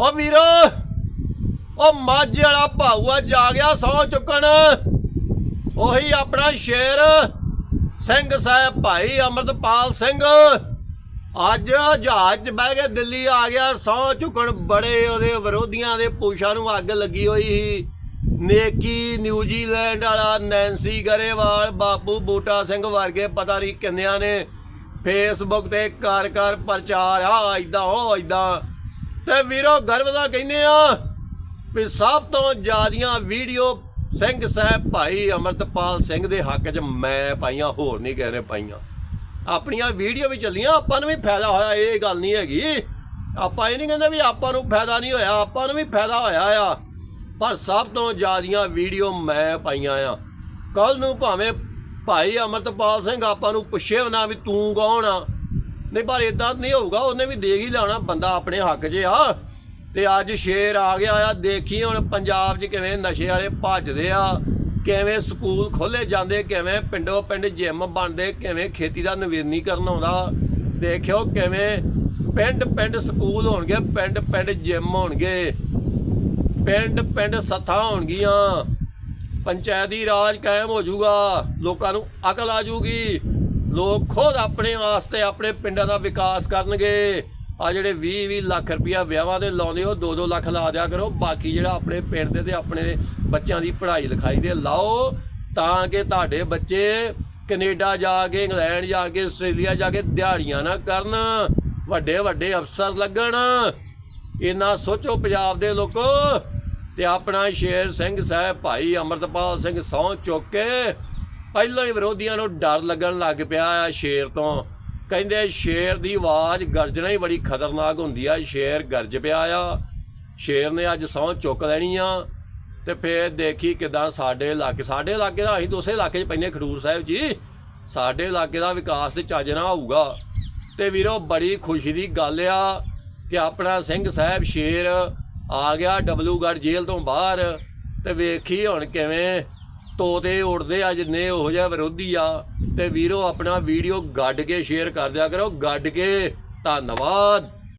ਓ ਵੀਰੋ, ਓ ਮਾਝੇ ਵਾਲਾ ਭਾਊਆ ਜਾ ਗਿਆ ਸੌ ਚੁੱਕਣ। ਉਹੀ ਆਪਣਾ ਸ਼ੇਰ, ਸਿੰਘ ਸਾਹਿਬ ਭਾਈ ਅਮਰਤਪਾਲ ਸਿੰਘ। ਅੱਜ ਜਹਾਜ਼ 'ਚ ਬਹਿ ਕੇ ਦਿੱਲੀ ਆ ਗਿਆ ਸੌ ਚੁੱਕਣ ਬੜੇ ਉਹਦੇ ਵਿਰੋਧੀਆਂ ਦੇ ਪੂਛਾਂ ਨੂੰ ਅੱਗ ਲੱਗੀ ਹੋਈ ਸੀ। ਨੇਕੀ, ਨਿਊਜ਼ੀਲੈਂਡ ਵਾਲਾ ਨੈਂਸੀ ਗਰੇਵਾਲ, ਬਾਪੂ ਬੂਟਾ ਸਿੰਘ ਵਰਗੇ ਪਤਾ ਨਹੀਂ ਕਿੰਨਿਆਂ ਨੇ ਫੇਸਬੁੱਕ ਤੇ ਕਰ ਕਰ ਪ੍ਰਚਾਰ ਆ ਇਦਾਂ ਉਹ ਇਦਾਂ ਤੇ ਵੀਰੋ ਗਰਵ ਦਾ ਕਹਿੰਦੇ ਆ ਵੀ ਸਭ ਤੋਂ ਜ਼ਿਆਦੀਆਂ ਵੀਡੀਓ ਸਿੰਘ ਸਾਹਿਬ ਭਾਈ ਅਮਰਤਪਾਲ ਸਿੰਘ ਦੇ ਹੱਕ 'ਚ ਮੈਂ ਪਾਈਆਂ, ਹੋਰ ਨਹੀਂ ਕਹਿ ਰਹੇ ਪਾਈਆਂ। ਆਪਣੀਆਂ ਵੀਡੀਓ ਵੀ ਚੱਲੀਆਂ, ਆਪਾਂ ਨੂੰ ਵੀ ਫਾਇਦਾ ਹੋਇਆ, ਇਹ ਗੱਲ ਨਹੀਂ ਹੈਗੀ। ਆਪਾਂ ਇਹ ਨਹੀਂ ਕਹਿੰਦੇ ਵੀ ਆਪਾਂ ਨੂੰ ਫਾਇਦਾ ਨਹੀਂ ਹੋਇਆ, ਆਪਾਂ ਨੂੰ ਵੀ ਫਾਇਦਾ ਹੋਇਆ ਆ। ਪਰ ਸਭ ਤੋਂ ਜ਼ਿਆਦੀਆਂ ਵੀਡੀਓ ਮੈਂ ਪਾਈਆਂ ਆ। ਕੱਲ ਨੂੰ ਭਾਵੇਂ ਭਾਈ ਅਮਰਤਪਾਲ ਸਿੰਘ ਆਪਾਂ ਨੂੰ ਪੁੱਛੇ ਨਾ ਵੀ ਤੂੰ ਕੌਣ ਆ? ਨਹੀਂ, ਪਰ ਇਦਾਂ ਨਹੀਂ ਹੋਊਗਾ, ਉਹਨੇ ਵੀ ਦੇਖ ਹੀ ਲੈਣਾ ਬੰਦਾ ਆਪਣੇ ਹੱਕ 'ਚ ਆ। ਤੇ ਅੱਜ ਸ਼ੇਰ ਆ ਗਿਆ ਆ, ਦੇਖੀ ਹੁਣ ਪੰਜਾਬ 'ਚ ਕਿਵੇਂ ਨਸ਼ੇ ਵਾਲੇ ਭੱਜਦੇ ਆ, ਕਿਵੇਂ ਸਕੂਲ ਖੋਲੇ ਜਾਂਦੇ, ਕਿਵੇਂ ਪਿੰਡੋਂ ਪਿੰਡ ਜਿਮ ਬਣਦੇ, ਕਿਵੇਂ ਖੇਤੀ ਦਾ ਨਵੀਨੀਕਰਨ ਆਉਂਦਾ। ਦੇਖਿਓ ਕਿਵੇਂ ਪਿੰਡ ਪਿੰਡ ਸਕੂਲ ਹੋਣਗੇ, ਪਿੰਡ ਪਿੰਡ ਜਿਮ ਹੋਣਗੇ, ਪਿੰਡ ਪਿੰਡ ਸੱਥਾਂ ਹੋਣਗੀਆਂ। ਪੰਚਾਇਤੀ ਰਾਜ ਕਾਇਮ ਹੋ ਜਾਊਗਾ, ਲੋਕਾਂ ਨੂੰ ਅਕਲ ਆ ਜਾਊਗੀ। ਲੋਕ ਖੁਦ ਆਪਣੇ ਵਾਸਤੇ, ਆਪਣੇ ਪਿੰਡਾਂ ਦਾ ਵਿਕਾਸ ਕਰਨਗੇ। ਆ ਜਿਹੜੇ 20 20 ਲੱਖ ਰੁਪਇਆ ਵਿਆਹਾਂ ਦੇ ਲਾਉਂਦੇ ਹੋ 2-2 ਲੱਖ ਲਾ ਦਿਆ ਕਰੋ। ਬਾਕੀ ਜਿਹੜਾ ਆਪਣੇ ਪਿੰਡ ਦੇ ਤੇ ਆਪਣੇ ਬੱਚਿਆਂ ਦੀ ਪੜ੍ਹਾਈ ਲਿਖਾਈ ਦੇ ਲਾਓ, ਤਾਂ ਕਿ ਤੁਹਾਡੇ ਬੱਚੇ ਕੈਨੇਡਾ ਜਾ ਕੇ, ਇੰਗਲੈਂਡ ਜਾ ਕੇ, ਆਸਟ੍ਰੇਲੀਆ ਜਾ ਕੇ ਦਿਹਾੜੀਆਂ ਨਾ ਕਰਨ ਵੱਡੇ ਵੱਡੇ ਅਫਸਰ ਲੱਗਣ। ਇਹਨਾਂ ਸੋਚੋ ਪੰਜਾਬ ਦੇ ਲੋਕੋ। ਤੇ ਆਪਣਾ ਸ਼ੇਰ ਸਿੰਘ ਸਾਹਿਬ, ਭਾਈ ਅਮਰਤਪਾਲ ਸਿੰਘ ਸਹੁੰ ਚੁੱਕ ਕੇ ਪਹਿਲਾਂ ਹੀ ਵਿਰੋਧੀਆਂ ਨੂੰ ਡਰ ਲੱਗਣ ਲੱਗ ਪਿਆ ਆ ਸ਼ੇਰ ਤੋਂ। ਕਹਿੰਦੇ ਸ਼ੇਰ ਦੀ ਆਵਾਜ਼ ਗਰਜਣਾ ਹੀ ਬੜੀ ਖਤਰਨਾਕ ਹੁੰਦੀ ਆ, ਸ਼ੇਰ ਗਰਜ ਪਿਆ ਆ। ਸ਼ੇਰ ਨੇ ਅੱਜ ਸਹੁੰ ਚੁੱਕ ਲੈਣੀ ਆ ਤੇ ਫੇਰ ਦੇਖੀ ਕਿਦਾਂ ਸਾਡੇ ਇਲਾਕੇ ਸਾਡੇ ਇਲਾਕੇ ਦਾ ਅਸੀਂ ਦੂਸਰੇ ਇਲਾਕੇ 'ਚ ਪੈਨੇ ਖਡੂਰ ਸਾਹਿਬ ਜੀ। ਸਾਡੇ ਇਲਾਕੇ ਦਾ ਵਿਕਾਸ ਤੇ ਚੱਜ ਨਾ ਹੋਊਗਾ। ਤੇ ਵੀਰੋ ਬੜੀ ਖੁਸ਼ੀ ਦੀ ਗੱਲ ਆ ਕਿ ਆਪਣਾ ਸਿੰਘ ਸਾਹਿਬ ਸ਼ੇਰ ਆ ਗਿਆ ਡਬਲੂਗੜ੍ਹ ਜੇਲ੍ਹ ਤੋਂ ਬਾਹਰ। ਤੇ ਵੇਖੀ ਹੁਣ ਕਿਵੇਂ ਤੋਤੇ ਉੜਦੇ ਆ, ਜਿੰਨੇ ਉਹੋ ਜਿਹਾ ਵਿਰੋਧੀ ਆ, ਤੇ ਵੀਰੋ ਆਪਣਾ ਵੀਡੀਓ ਗੱਡ ਕੇ ਸ਼ੇਅਰ ਕਰ ਦਿਆ ਕਰੋ। ਗੱਡ ਕੇ ਧੰਨਵਾਦ।